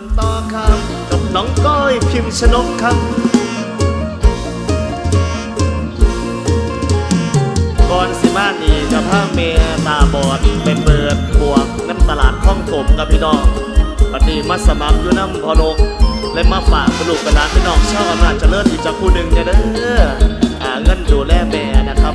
กันต่อครับกับน้องก้อยพิมพ์ชนกครับ ก่อนสิมานี่จะพาเมียตาบอดไปเปิดบวกน้ำตลาดคลองถมกับพี่น้องปฏิมาสมัครอยู่น้ำพอนกและมาฝากกระลูกกระหลานพี่น้องชาวอำนาจเจริญอีกจากผู้หนึ่งเนี่ยเด้อหาเงินดูแลแม่นะครับ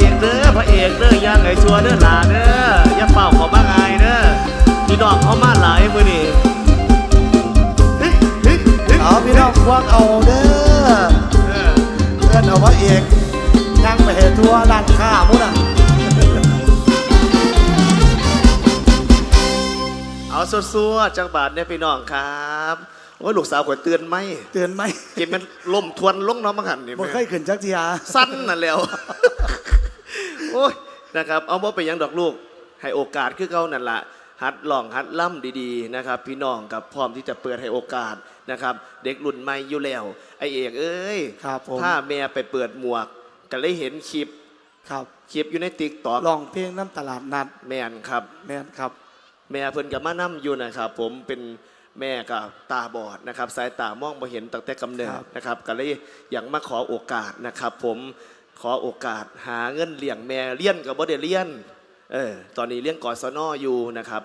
อกเอกเด้อพระเอกเด้อย่างไอ้ชัวเด้อหลาเด้ออย่าเป่าเขอบ้างอายเด้อพี่น้องเขามาหลายมือนี่เอาพี่น้องควักเอาเด้อเพื่อนเอาพระเอกนั่งไปเหทัวร้านค้ามุ่นอะเอาซัวๆจังบาทเนี่ยพี่น้องครับโอ้ลูกสาวข่อยเตือนไหมเตือนไหมกินมันล่มทวนลงน้ำมังหันนี่บ่แม่เคยขึ้นจักทียสั้นน่ะแล้ว โอ้ยนะครับเอาบ่ไปหยังดอกลูก ให้โอกาสคือเขานั่นละหัดลองหัดล่ำดีๆนะครับ พี่น้องกับพร้อมที่จะเปิดให้โอกาสนะครับ เด็กรุ่นใหม่อยู่แล้วไอเอกเอ้ยครับผมถ้าแม่ไปเปิดหมวกก็เลยเห็นคลิปครับคลิปอยู่ในติ๊กต็อกลองเพลงน้ำตลาดนัดแม่นครับ แม่นครับ แม่เพิ่นกับมานํอยู่นะครับ ผมเป็นแม่กับตาบอดนะครับ สายตามองบ่เห็นตั้งแต่กำเนิดครับนะครับ ก็เลยอยากมาขอโอกาสนะครับ ผม ขอโอกาสหาเงินเลี้ยงแม่เลี้ยนกับบ่ได้เลี้ยนเออตอนนี้เลี้ยงกอสนออยู่นะครับ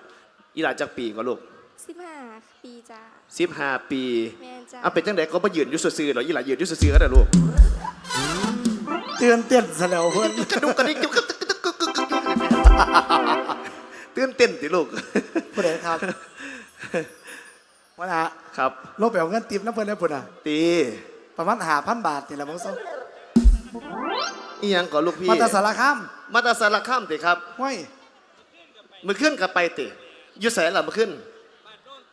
อีหลานจักปีก็ลูกสิบห้าปีจ้า15ปีแม่นจ้าเอาเป็นจังไดก็บ่ยืนอยู่ซื่อๆหรออีหลานยืนอยู่ซื่อๆก็ได้ลูกเตือนเต้นซะแล้วเพื่อนกระดุกกระดิกกระดุกกระดิกกระดุกกระดิกตื่นเต้นติลูกผู้ใดครับว่านะครับลงไปเอาเงินติปน้ำเพื่อนได้ปุ่นอะตีประมาณหาพันบาทนี่แหละมั้งซ้อี หยังก่อนลูกพี่ มาตาสารคามมาตาสารคามติครับห้วยมือขึ้นกับไปติอยู่แสนหล่ะมือขึ้น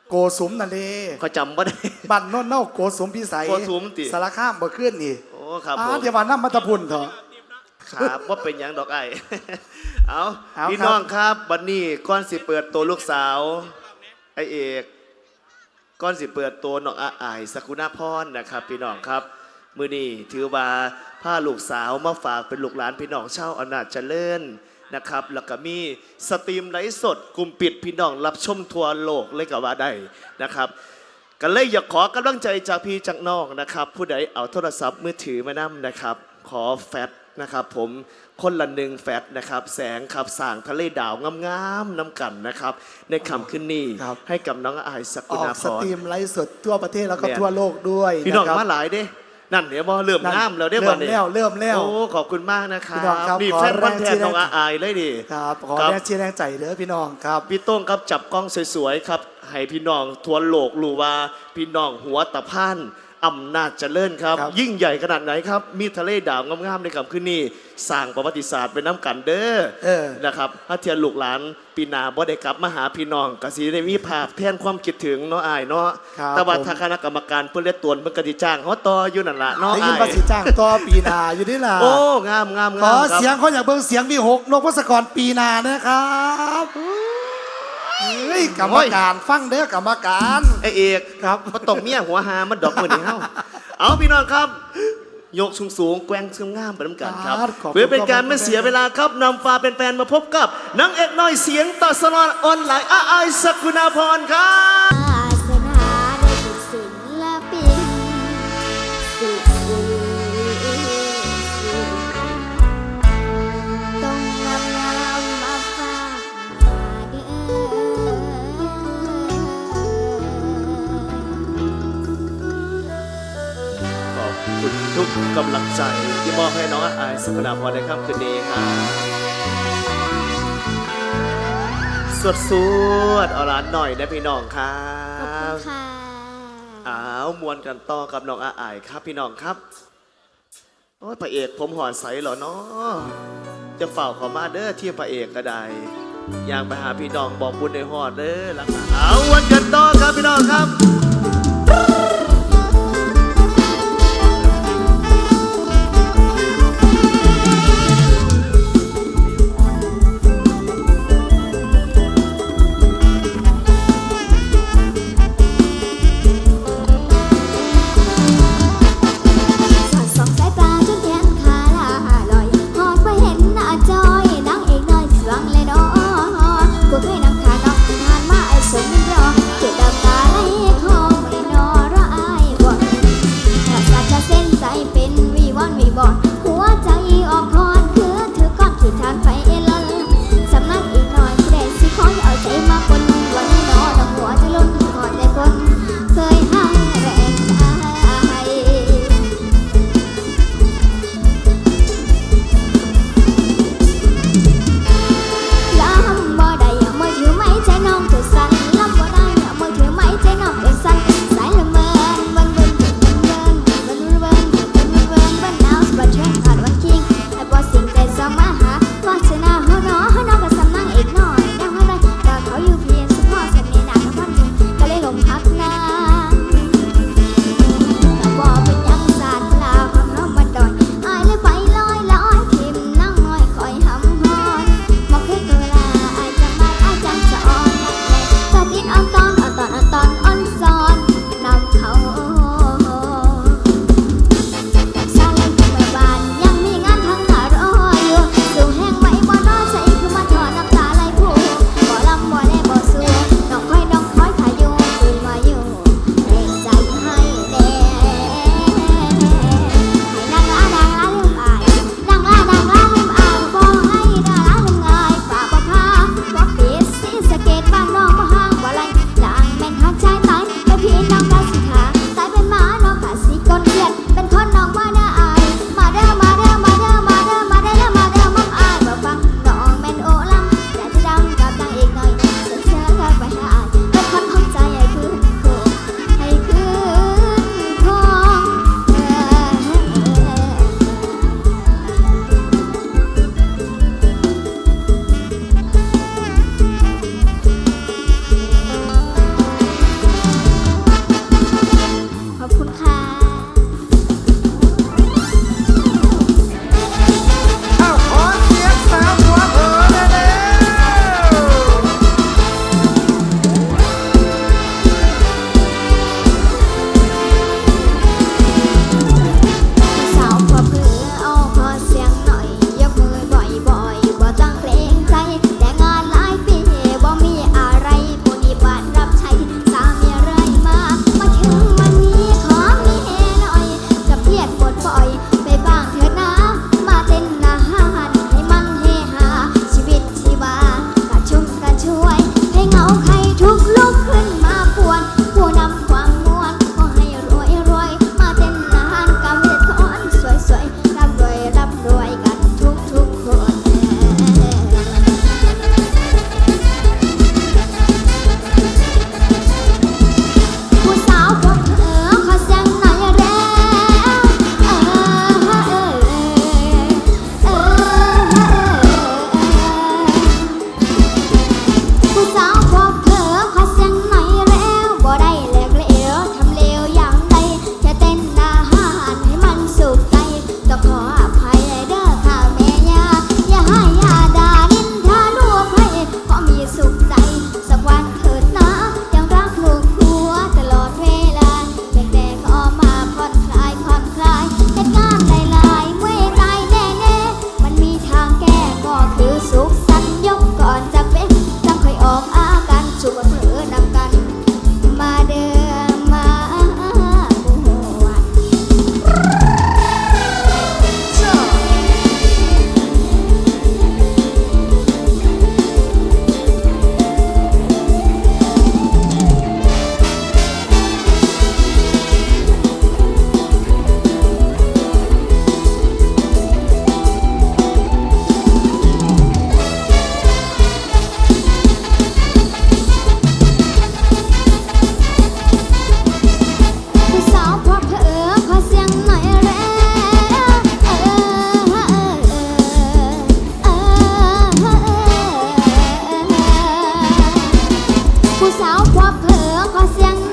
โกสุมนั่นเลเขาจำว่าได้บ้านโน่นเน่าโกสุมพิสัยโกสุมติ สารคามบ่ขึ้นนี่โอ้ครับอ่าผมเดี๋ยวว่าน้ำมัตะพุนเถอะ ครับว่าเป็นหยังดอกไอ้ เอาเอาพี่ครับ น้องครับวันนี้ก้อนสิเปิดตัวลูกสาว ไอเอกก้อนสิเปิดตัวน้องอาอายสกุณาพรนะครับ พี่น้องครับ มือนี้ถือว่า ผ้าลูกสาวมาฝากเป็นลูกหลานพี่น้องเช่าวอำนาจเจริญนะครับแล้วก็มีสตรีมไลฟ์สดกลุ่มปิดพี่น้องรับชมทั่วโลกเลยก็ว่าได้นะครับก็เลยอยากขอกำลังใจจากพี่จากน้องนะครับ ผู้ใดเอาโทรศัพท์มือถือมานํนะครับ ขอแฟตนะครับผมคนละหนึ่งแฟตนะครับแสงขับสร้างทะเลดาวงามๆน้ำกันนะครับ ในคำขึ้นนี้ครับให้กับน้องอายสอกุอกณาพสรตรีมไลฟ์สดทั่วประเทศแล้วก็เนี่ยทั่วโลกด้วยพี่น้องะครับ มาหลายเด้ นั่นเดี๋ยวบอเริ่มนั่นน้ำแล้วเด้เริ่บ่มเนี่ยแล้วเริ่มแล้วโอ้ขอบคุณมากนะครัพี่น้องครับบนี่ขอแฟนพันธุ์แรงแท้เชียร์น้องอาอายเลยดิครับขอครับแรงเชียร์แรงใจเด้อพี่น้องครับพี่โต้งครับจับกล้องสวยๆครับให้พี่น้องทั่วโลกรู้ว่าพี่น้องหัวตะพาน อำนาจเจริญครับ ครับ ยิ่งใหญ่ขนาดไหนครับ มีทะเลดาวงามๆในคำขึ้นนี่สร้างประวัติศาสตร์เป็นน้ำกันเด้อ เออ นะครับถ้าเทียนลูกหลานปีหนาบ่ได้กลับมาหาพี่น้องกสิได้มีภาพแทนความคิดถึงเนาะอายเนาะครับแต่ว่าผม ทางคณะกรรมการเพื่อเลียตวนเพื่อกติจ้างเขาต่ออยู่นั่นล่ะเนาะได้ยินอาภายษีจ้างต่อปีหนาอยู่นี่ล่ะโอ้งามงามขงาอมครับเสียงคนอยากเบิ่งเสียงวีหกนกพศกรปีหนานะครับ เฮ้ยกรรมการฟังเด้อกรรมการไอเอกครับมาตกเมียหัวหามันดอกมือนี้เฮาเอาพี่น้องครับ ยกสูงสูงๆแกว่งเสื่อมงามไปน้ำกันครับครับขอบคุณเพื่อเป็นการไม่เสียเวลาครับนำฟ้าเป็นแฟนมาพบกับนางเอกน้อยเสียงตัดสลอนออนไลน์อาไอายสกุณาพรครับ ทุกกำลังใจที่มอบให้น้องอาไอายสกุณาพรในค่ำคืนนี้ครับสวดสวดเอาหลานหน่อยนะพี่น้องครัขอบคุณค่ะอ้าวมวนกันต่อกับน้องอาอายครับพี่น้องครับโอ้ยพระเอกผมหอนใสเหรอเนาะจะเฝ้าขอมาเด้อที่พระเอกก็ได้อยากไปหาพี่น้องบอกบุญในหอดเด้อหลังเอาวันกันต่อครับพี่น้องครับ ผู้สาวพอเผลอขอเสียง